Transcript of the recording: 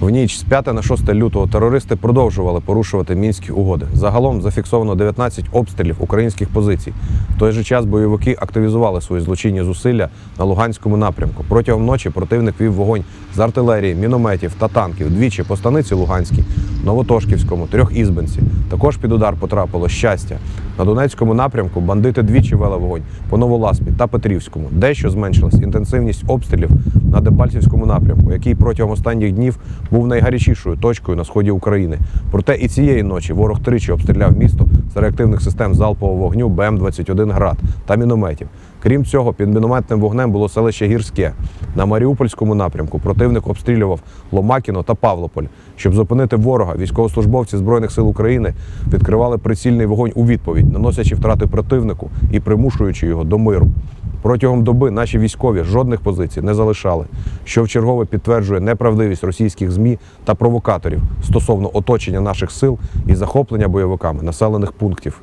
В ніч з 5 на 6 лютого терористи продовжували порушувати мінські угоди. Загалом зафіксовано 19 обстрілів українських позицій. В той же час бойовики активізували свої злочинні зусилля на Луганському напрямку. Протягом ночі противник вів вогонь з артилерії, мінометів та танків двічі по станиці Луганській, Новотошківському, Трьохізбенці. Також під удар потрапило щастя. На Донецькому напрямку бандити двічі вели вогонь по Новоласпі та Петрівському. Дещо зменшилась інтенсивність обстрілів на Дебальцівському напрямку, який протягом останніх днів був найгарячішою точкою на сході України. Проте і цієї ночі ворог тричі обстріляв місто з реактивних систем залпового вогню БМ-21 град та мінометів. Крім цього, під мінометним вогнем було селище Гірське. На Маріупольському напрямку противник обстрілював Ломакіно та Павлополь. Щоб зупинити ворога, військовослужбовці Збройних сил України відкривали прицільний вогонь у відповідь, наносячи втрати противнику і примушуючи його до миру. Протягом доби наші військові жодних позицій не залишали, що вчергове підтверджує неправдивість російських змі та провокаторів стосовно оточення наших сил і захоплення бойовиками населених пунктів.